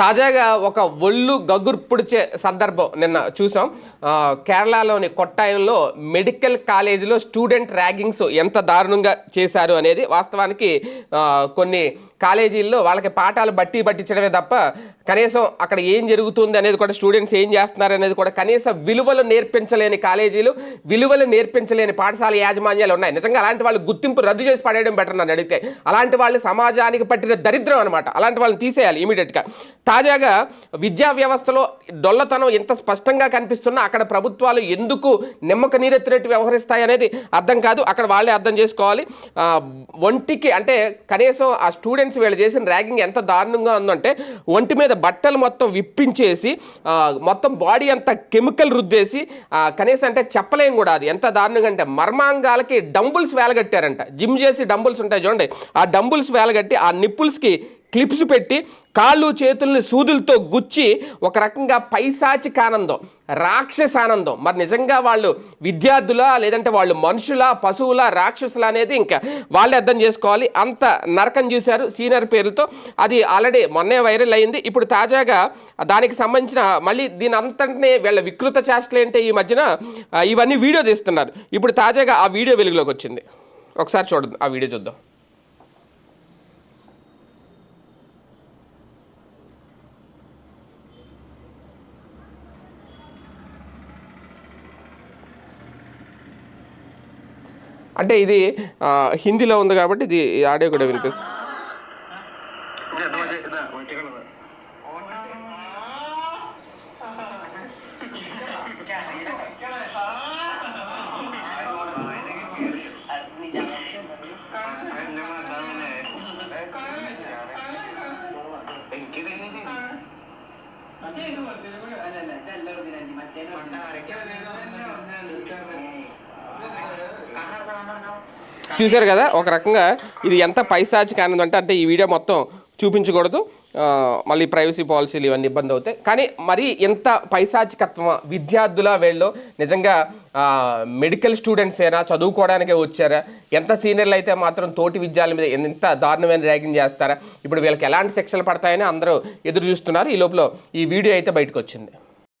తాజాగా ఒక ఒళ్ళు గగుర్పుడిచే సందర్భం నిన్న చూసాం. కేరళలోని కొట్టాయంలో మెడికల్ కాలేజీలో స్టూడెంట్ ర్యాగింగ్స్ ఎంత దారుణంగా చేశారు అనేది వాస్తవానికి కొన్ని కాలేజీల్లో వాళ్ళకి పాఠాలు బట్టి పట్టించడమే తప్ప కనీసం అక్కడ ఏం జరుగుతుంది అనేది కూడా స్టూడెంట్స్ ఏం చేస్తున్నారు అనేది కూడా కనీస విలువలు నేర్పించలేని కాలేజీలు విలువలు నేర్పించలేని పాఠశాల యాజమాన్యాలు ఉన్నాయి. నిజంగా అలాంటి వాళ్ళు గుర్తింపు రద్దు చేసి పడేయడం బెటర్ నన్ను అడిగితే. అలాంటి వాళ్ళు సమాజానికి పట్టిన దరిద్రం అనమాట అలాంటి వాళ్ళని తీసేయాలి ఇమీడియట్గా తాజాగా విద్యా వ్యవస్థలో డొల్లతనం ఎంత స్పష్టంగా కనిపిస్తున్నా అక్కడ ప్రభుత్వాలు ఎందుకు నిమ్మక నీరెత్తినట్టు వ్యవహరిస్తాయి అనేది అర్థం కాదు. అక్కడ వాళ్ళే అర్థం చేసుకోవాలి. ఒంటికి అంటే కనీసం ఆ స్టూడెంట్ స్టూడెంట్స్ వీళ్ళు చేసిన ర్యాగింగ్ ఎంత దారుణంగా ఉందంటే ఒంటి మీద బట్టలు మొత్తం విప్పించేసి మొత్తం బాడీ అంతా కెమికల్ రుద్దేసి కనీసం అంటే చెప్పలేం కూడా అది. ఎంత దారుణంగా అంటే మర్మాంగాలకి డంబుల్స్ వేలగట్టారంట. జిమ్ చేసి డంబుల్స్ ఉంటాయి చూడండి. ఆ డంబుల్స్ వేలగట్టి ఆ నిప్పుల్స్కి క్లిప్స్ పెట్టి కాళ్ళు చేతుల్ని సూదులతో గుచ్చి ఒక రకంగా పైశాచిక ఆనందం రాక్షస ఆనందం. మరి నిజంగా వాళ్ళు విద్యార్థులా లేదంటే వాళ్ళు మనుషుల పశువుల రాక్షసుల అనేది ఇంకా వాళ్ళే అర్థం చేసుకోవాలి. అంత నరకం చూశారు సీనియర్ పేరుతో అది ఆల్రెడీ మొన్నే వైరల్ అయింది. ఇప్పుడు తాజాగా దానికి సంబంధించిన మళ్ళీ దీని అంతటినే వీళ్ళ వికృత చేష్టలు ఏంటి ఈ మధ్యన ఇవన్నీ వీడియో తీస్తున్నారు. ఇప్పుడు తాజాగా ఆ వీడియో వెలుగులోకి వచ్చింది. ఒకసారి చూడండి ఆ వీడియో చూద్దాం. అంటే ఇది ఆ, హిందీలో ఉంది కాబట్టి ఇది ఈ ఆడియో కూడా వినిపిస్తుంది ഇത് മറ്റേ ഇതാ മറ്റേ കളറ് എന്നെ చూశారు కదా ఒక రకంగా ఇది ఎంత పైశాచిక ఆనందం అంటే అంటే ఈ వీడియో మొత్తం చూపించకూడదు. మళ్ళీ ప్రైవసీ పాలసీలు ఇవన్నీ ఇబ్బంది అవుతాయి. కానీ మరి ఎంత పైశాచికత్వం విద్యార్థుల వీళ్ళు నిజంగా మెడికల్ స్టూడెంట్స్ అయినా చదువుకోవడానికే వచ్చారా? ఎంత సీనియర్లు అయితే మాత్రం తోటి విద్యాల మీద ఎంత దారుణమైన ర్యాగింగ్ చేస్తారా? ఇప్పుడు వీళ్ళకి ఎలాంటి శిక్షలు పడతాయని అందరూ ఎదురు చూస్తున్నారు. ఈ లోపల ఈ వీడియో అయితే బయటకు వచ్చింది.